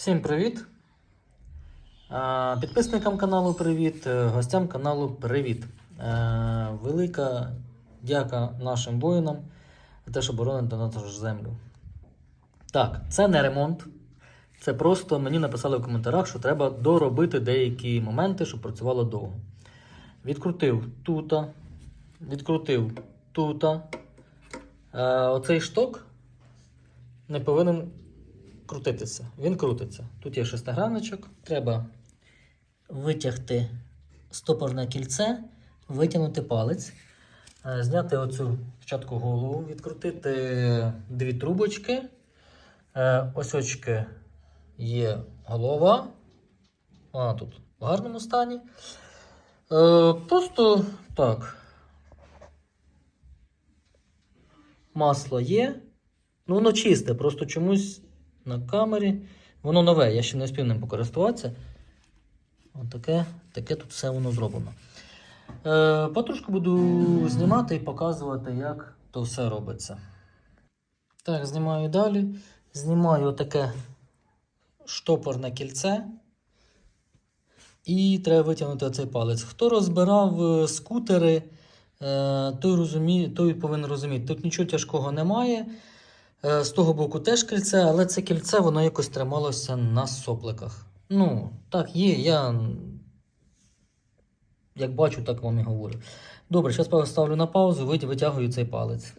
Всім привіт! Підписникам каналу привіт, е, гостям каналу привіт. Е, Велика дяка нашим воїнам за те, що боронять нашу землю. Так, це не ремонт. Це просто мені написали в коментарях, що треба доробити деякі моменти, щоб працювало довго. Відкрутив тута, відкрутив тута. Е, Оцей шток не повинен крутитися. Він крутиться. Тут є шестигранничок. Треба витягти стопорне кільце, витягнути палець, е, зняти оцю спочатку голову, відкрутити дві трубочки. Е, Ось очки є голова. Вона тут в гарному стані. Е, Просто так. Масло є. Ну, воно чисте, просто чомусь на камері. Воно нове, я ще не встиг ним покористуватися. Отаке, таке тут все воно зроблено. Е, потрошку буду знімати і показувати, як то все робиться. Так, знімаю далі. Знімаю таке штопорне кільце. І треба витягнути оцей палець. Хто розбирав е, скутери, е, той, розуміє, той повинен розуміти, тут нічого тяжкого немає. Е, З того боку теж кільце, але це кільце воно якось трималося на сопликах. Ну, так, є, я як бачу, так вам і говорю. Добре, зараз поставлю на паузу, витягую цей палець.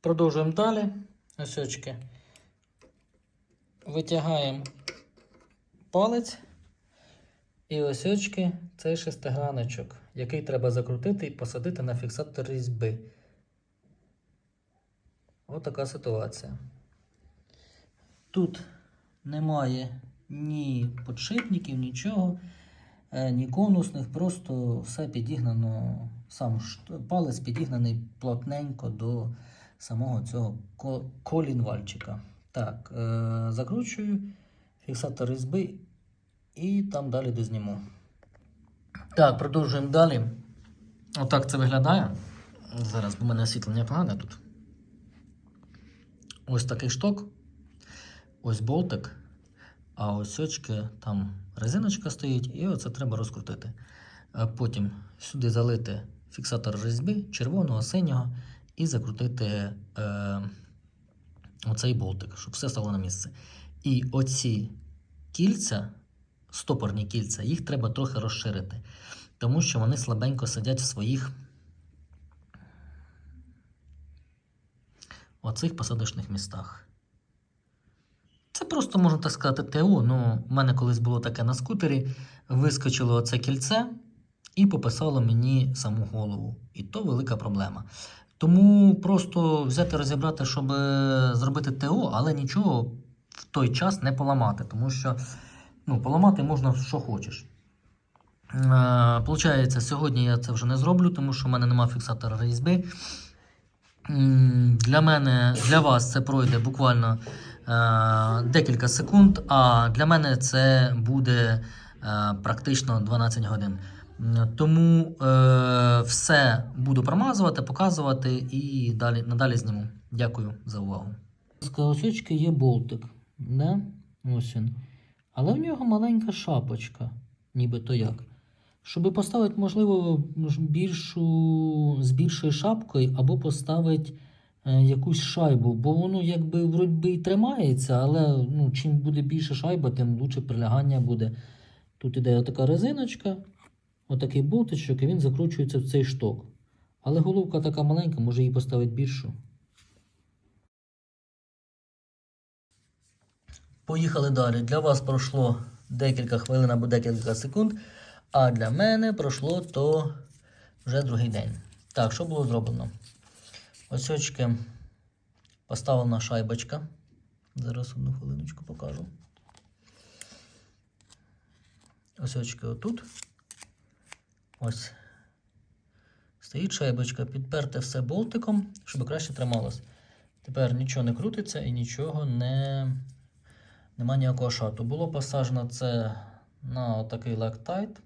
Продовжуємо далі. Ось. Витягаємо палець. І ось цей шестиграночок, який треба закрутити і посадити на фіксатор різьби. Ось така ситуація. Тут немає ні подшипників, нічого, е, ні конусних, просто все підігнано, сам палець підігнаний плотненько до самого цього колінвальчика. Так, е- закручую фіксатор різьби і там далі дозніму. Так, продовжуємо далі. Отак це виглядає. Зараз бо в мене освітлення погане тут. Ось такий шток, ось болтик, а ось очки, там резиночка стоїть, і оце треба розкрутити. Е, Потім сюди залити фіксатор різьби червоного, синього і закрутити е, оцей болтик, щоб все стало на місце. І оці кільця, стопорні кільця, їх треба трохи розширити, тому що вони слабенько сидять в своїх оцих посадочних містах. Це просто, можна так сказати, ТО. Ну, у мене колись було таке на скутері, вискочило оце кільце і пописало мені саму голову. І то велика проблема. Тому просто взяти розібрати, щоб е, зробити ТО, але нічого в той час не поламати, тому що ну, поламати можна що хочеш. Е, Получається, сьогодні я це вже не зроблю, тому що в мене немає фіксатора різьби. Для мене, для вас це пройде буквально е, декілька секунд, а для мене це буде е, практично 12 годин. Тому е, все буду промазувати, показувати і далі, надалі зніму. Дякую за увагу. З колосочки є болтик. Да? Ось він. Але в нього маленька шапочка, нібито як. Щоб поставити, можливо, більшу, з більшою шапкою, або поставити якусь шайбу, бо воно якби вроді і тримається, але ну, чим буде більше шайба, тим лучше прилягання буде. Тут іде така резиночка, отакий болтичок, і він закручується в цей шток. Але головка така маленька, може її поставити більшу. Поїхали далі. Для вас пройшло декілька хвилин або декілька секунд, а для мене пройшло то вже другий день. Так, що було зроблено? Ось очки поставлена шайбочка. Зараз одну хвилиночку покажу. Ось очки отут. Ось. Стоїть шайбочка, підперте все болтиком, щоб краще трималось. Тепер нічого не крутиться і нічого не. Нема ніякого шату. Було посаджено це на такий лактайт.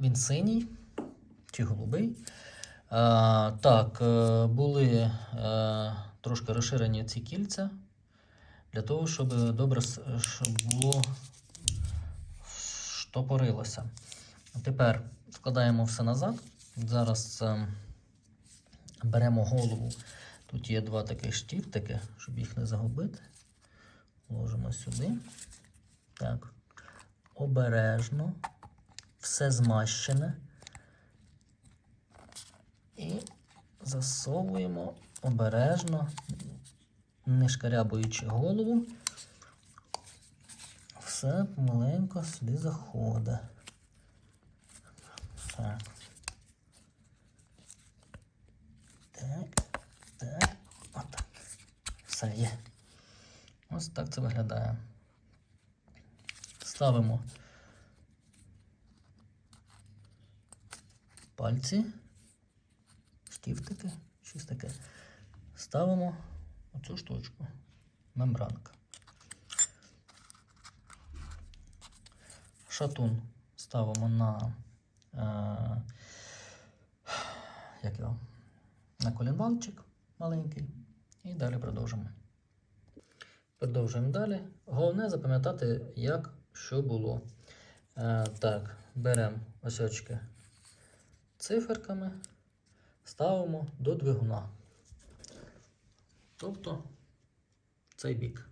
Він синій чи голубий. Так, е, були е, трошки розширені ці кільця для того, щоб добре щоб було штопорилося. Тепер вкладаємо все назад. Зараз е, беремо голову. Тут є два таких штифтики, щоб їх не загубити. Ложимо сюди. Так. Обережно. Все змащене. І засовуємо обережно, не шкарябуючи голову. Все маленько сюди заходить. Так. Так, так, отак. Все є. Ось так це виглядає. Ставимо пальці, штифтики, щось таке. Ставимо оцю штучку. Мембранка. Шатун ставимо на, е, як його, на колінвалчик маленький. І далі продовжимо. Продовжуємо далі. Головне запам'ятати, як що було. Е, так, беремо ось очки циферками, ставимо до двигуна. Тобто цей бік.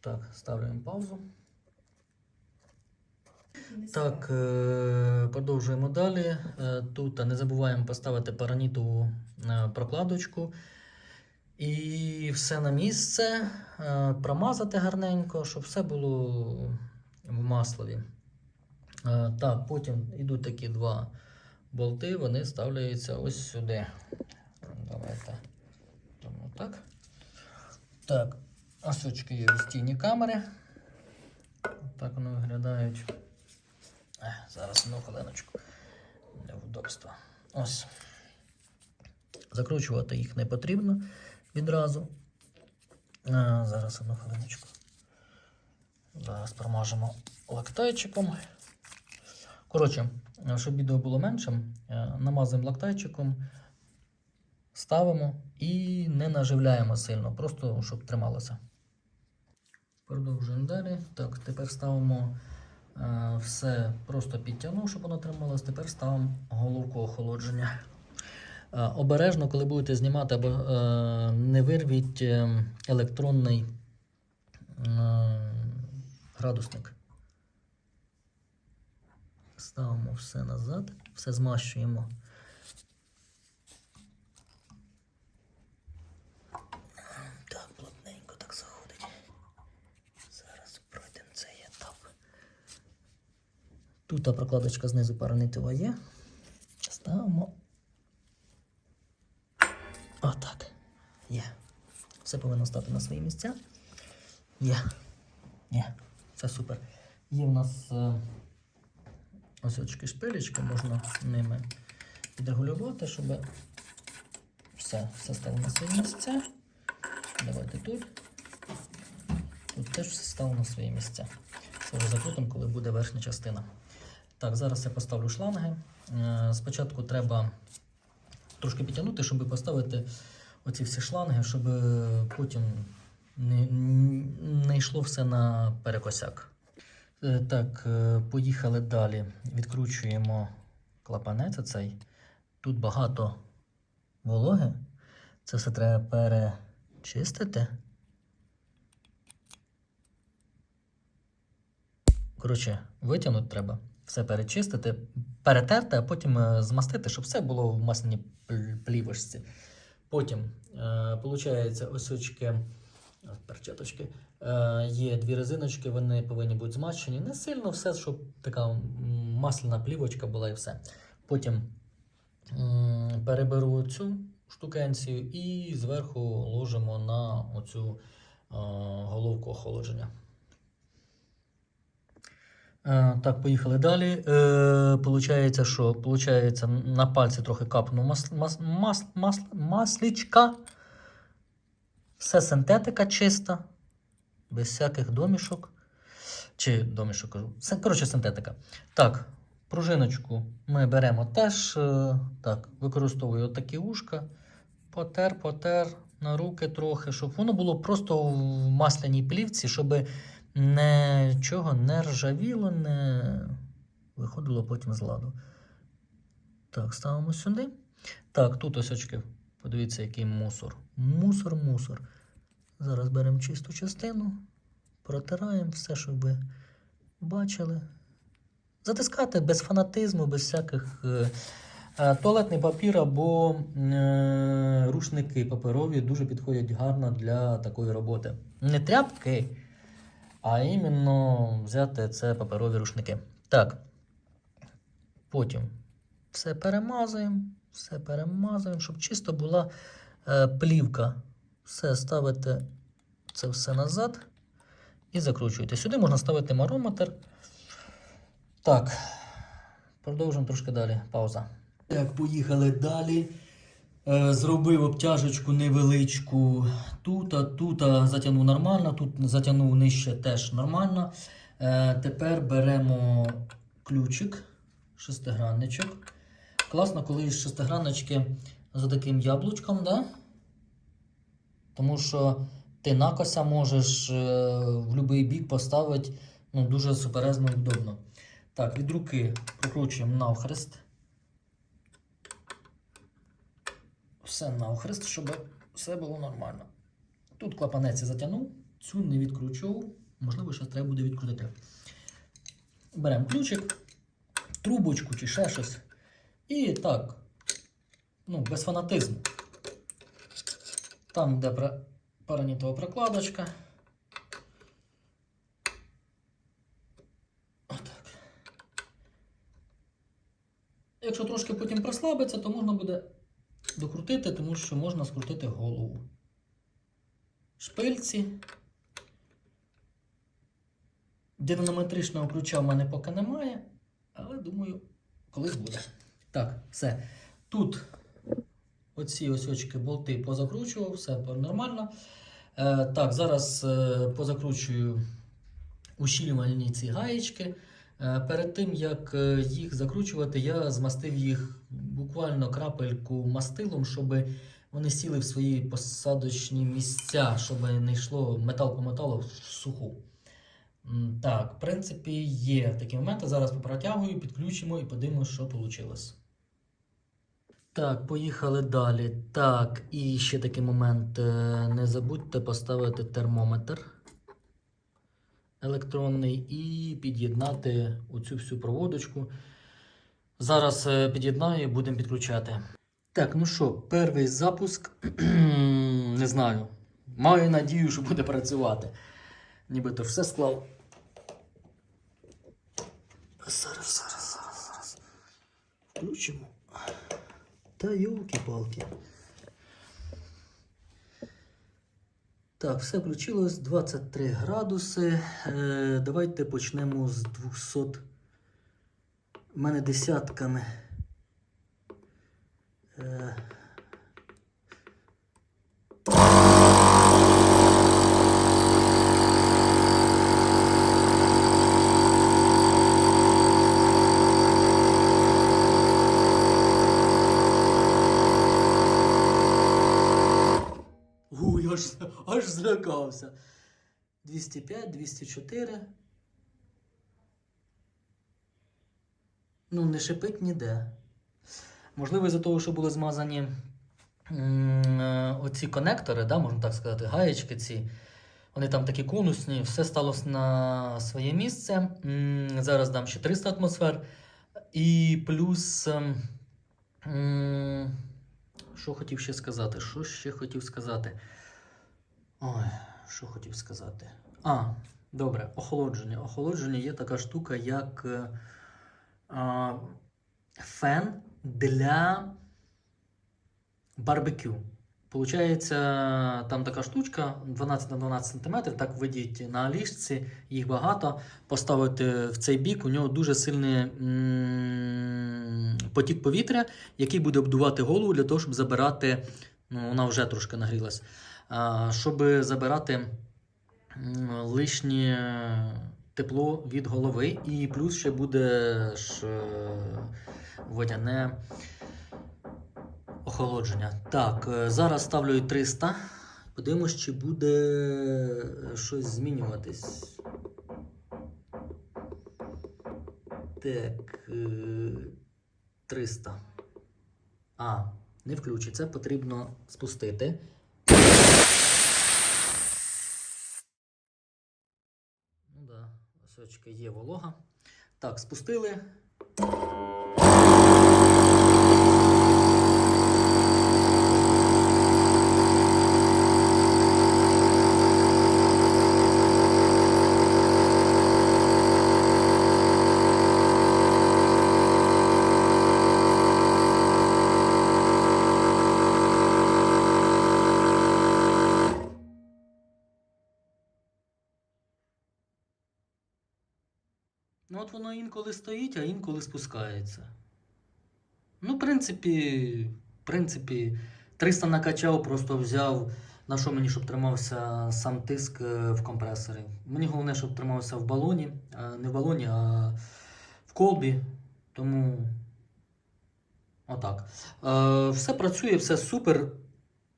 Так, ставляємо паузу. Так, е, продовжуємо далі. Е, Тут не забуваємо поставити паранітову е, прокладочку. І все на місце, промазати гарненько, щоб все було в маслові. Так, потім йдуть такі два болти, вони ставляються ось сюди. Давайте. Тому так. Так, осочки є відстійні камери. Так вони виглядають. Е, зараз одну хвилиночку. Невдобство. Ось. Закручувати їх не потрібно відразу. А, зараз одну хвилиночку. Зараз промажемо лактайчиком. Коротше, щоб відео було меншим, е, намазуємо лактайчиком, ставимо і не наживляємо сильно, просто щоб трималося. Продовжуємо далі. Так, тепер ставимо е, все просто підтягнув, щоб воно трималось. Тепер ставимо головку охолодження. Е, Обережно, коли будете знімати, або е, не вирвіть е, електронний е, градусник. Ставимо все назад, все змащуємо. Так, плотненько так заходить. Зараз пройдемо цей етап. Тут та прокладочка знизу паранитова є. Ставимо Отак. Є. Все повинно стати на свої місця. Є. Є. Це супер. Є в нас е, ось очки шпилечки, можна ними підрегулювати, щоб все, все стало на свої місця. Давайте тут. Тут теж все стало на свої місця. Це вже закрутимо, коли буде верхня частина. Так, зараз я поставлю шланги. Е, Спочатку треба трошки підтягнути, щоб поставити оці всі шланги, щоб потім не, не йшло все на перекосяк. Е, Так, е, поїхали далі. Відкручуємо клапанець оцей. Тут багато вологи. Це все треба перечистити. Коротше, витягнути треба, все перечистити, перетерти, а потім е, змастити, щоб все було в масляній плівочці. Потім, виходить, ось очки, перчаточки, е, є дві резиночки, вони повинні бути змащені. Не сильно все, щоб така масляна плівочка була і все. Потім переберу цю штукенцію і зверху ложимо на оцю е, головку охолодження. Е, Так, поїхали далі. Е, Получається, що Получається, на пальці трохи капнув мас, мас, мас, мас, маслічка. Все синтетика чиста, без всяких домішок. Чи домішок кажу. Коротше, синтетика. Так, пружиночку ми беремо теж. е, Так, використовую такі ушка. Потер, потер, на руки трохи, щоб воно було просто в масляній плівці, щоб нічого не ржавіло, не виходило потім з ладу. Так, ставимо сюди. Так, тут ось очки. Подивіться, який мусор. Мусор, мусор. Зараз беремо чисту частину, протираємо все, щоб ви бачили. Затискати без фанатизму, без всяких. Е, е, туалетний папір або е, рушники паперові дуже підходять гарно для такої роботи. Не тряпки, а іменно взяти це паперові рушники. Так. Потім все перемазуємо, все перемазуємо, щоб чисто була плівка. Все ставите це все назад і закручуєте. Сюди можна ставити марометр. Так, продовжуємо трошки далі. Пауза. Так, поїхали далі. Е, Зробив обтяжечку невеличку тут, а тут а затягнув нормально, тут затягнув нижче теж нормально. Е, Тепер беремо ключик, шестигранничок. Класно, коли шестиграннички за таким яблучком, да? Тому що ти накося можеш е, в будь-який бік поставити ну, дуже суперезно і удобно. Так, від руки прокручуємо навхрест. Все навхрест, щоб все було нормально. Тут клапанець я затягнув, цю не відкручував. Можливо, ще треба буде відкрутити. Беремо ключик, трубочку чи ще щось. І так, ну, без фанатизму. Там, де паранітова прокладочка. Отак. Якщо трошки потім прослабиться, то можна буде докрутити, тому що можна скрутити голову. Шпильці. Динамометричного ключа в мене поки немає, але думаю, колись буде. Так, все. Тут оці ось очки болти позакручував, все нормально. Е, так, зараз е, позакручую ущільнювальні ці гаєчки. Е, перед тим, як їх закручувати, я змастив їх буквально крапельку мастилом, щоб вони сіли в свої посадочні місця, щоб не йшло метал по металу в суху. Так, в принципі, є такі моменти. Зараз попротягую, підключимо і подивимося, що вийшло. Так, поїхали далі. Так, і ще такий момент. е, Не забудьте поставити термометр електронний і під'єднати оцю всю проводочку. Зараз е, під'єднаю і будемо підключати. Так, ну що, перший запуск. Не знаю. Маю надію, що буде працювати. Нібито все склав. Зараз, зараз, зараз, зараз. Включимо. Та йолки-палки. Так, все включилось 23 градуси. Е, давайте почнемо з 200. У мене десятками. Злякався. 205, 204. Ну, не шипить ніде. Можливо, із-за того, що були змазані е, оці конектори, да, можна так сказати, гаєчки ці. Вони там такі конусні, все стало на своє місце. Зараз дам ще 300 атмосфер. І плюс. ем, що хотів ще сказати? Що ще хотів сказати? Ой, що хотів сказати? А, добре, охолодження. Охолодження є така штука, як е, а, фен для барбекю. Получається, там така штучка 12 на 12 см, так видіть на ліжці, їх багато. Поставити в цей бік, у нього дуже сильний м, потік повітря, який буде обдувати голову для того, щоб забирати. Ну, вона вже трошки нагрілась. Щоб забирати лишнє тепло від голови. І плюс ще буде е, водяне охолодження. Так, е, зараз ставлю 300. Подивимось, чи буде е, щось змінюватись. Так. е, 300. А, не включиться. Потрібно спустити. Ну да, осочка є волога. Так, спустили. Ну, от воно інколи стоїть, а інколи спускається. Ну, в принципі, в принципі, 300 накачав, просто взяв. На що мені, щоб тримався сам тиск е, в компресорі. Мені головне, щоб тримався в балоні, не в балоні, а в колбі. Тому отак. Е, все працює, все супер.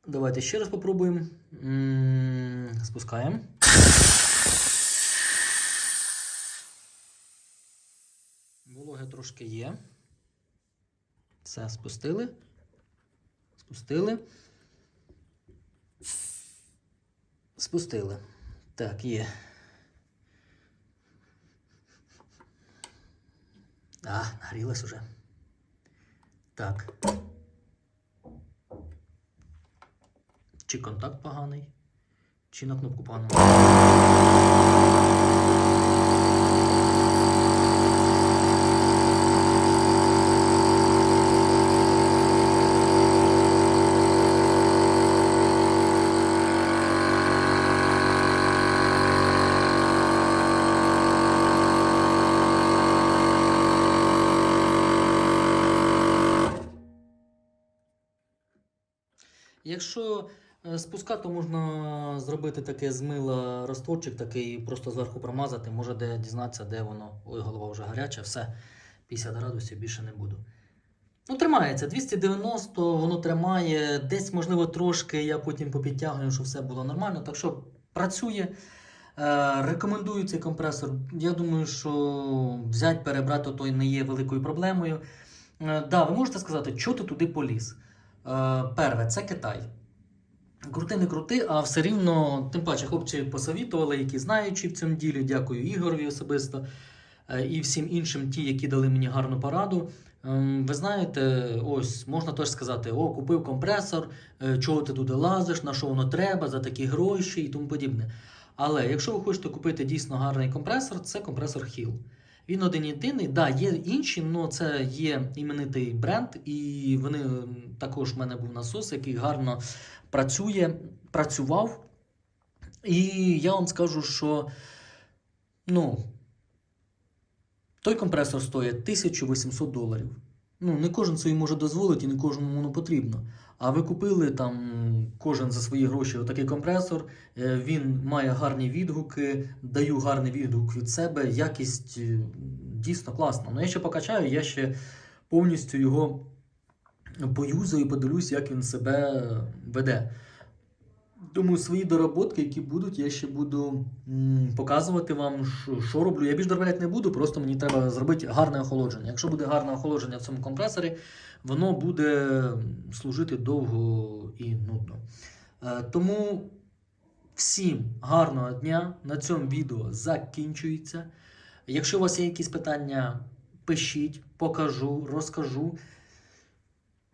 Давайте ще раз попробуємо. Спускаємо. Вологи трошки є. Все, спустили. Спустили. Спустили. Так, є. А, нагрілась уже. Так. Чи контакт поганий, чи на кнопку погано. Якщо е, спускати, то можна зробити таке з мила розтворчик, такий просто зверху промазати, може де дізнатися, де воно. Ой, голова вже гаряча, все, 50 градусів більше не буду. Ну, тримається, 290, воно тримає. Десь, можливо, трошки я потім попідтягую, щоб все було нормально. Так що працює. Е, рекомендую цей компресор. Я думаю, що взяти, перебрати то не є великою проблемою. Е, да, ви можете сказати, що ти туди поліз. Е, Перве, це Китай. Крути не крути, а все рівно, тим паче, хлопці посовітували, які знаючі в цьому ділі. Дякую Ігорові особисто е, і всім іншим, ті, які дали мені гарну пораду. Ем, Ви знаєте, ось можна теж сказати: о, купив компресор, е, чого ти туди лазиш, на що воно треба, за такі гроші і тому подібне. Але якщо ви хочете купити дійсно гарний компресор, це компресор Hill. Він один єдиний, да, є інші, але це є іменитий бренд, і вони також в мене був насос, який гарно працює, працював. І я вам скажу, що ну, той компресор стоїть 1800 доларів. Ну, не кожен собі може дозволити і не кожному воно потрібно. А ви купили там кожен за свої гроші отакий компресор. е, Він має гарні відгуки, даю гарний відгук від себе. Якість е, дійсно класна. Ну я ще покачаю, я ще повністю його поюзаю і подивлюсь, як він себе веде. Думаю, свої доработки, які будуть, я ще буду м, показувати вам, що, роблю. Я більш доробляти не буду, просто мені треба зробити гарне охолодження. Якщо буде гарне охолодження в цьому компресорі, воно буде служити довго і нудно. Е, тому всім гарного дня. На цьому відео закінчується. Якщо у вас є якісь питання, пишіть, покажу, розкажу.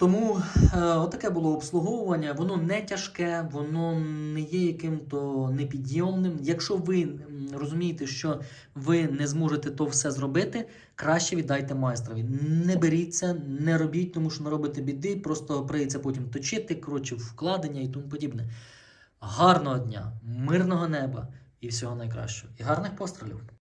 Тому е, отаке було обслуговування. Воно не тяжке, воно не є яким-то непідйомним. Якщо ви розумієте, що ви не зможете то все зробити, краще віддайте майстрові. Не беріться, не робіть, тому що наробите біди, просто прийдеться потім точити, коротше, вкладення і тому подібне. Гарного дня, мирного неба і всього найкращого. І гарних пострілів!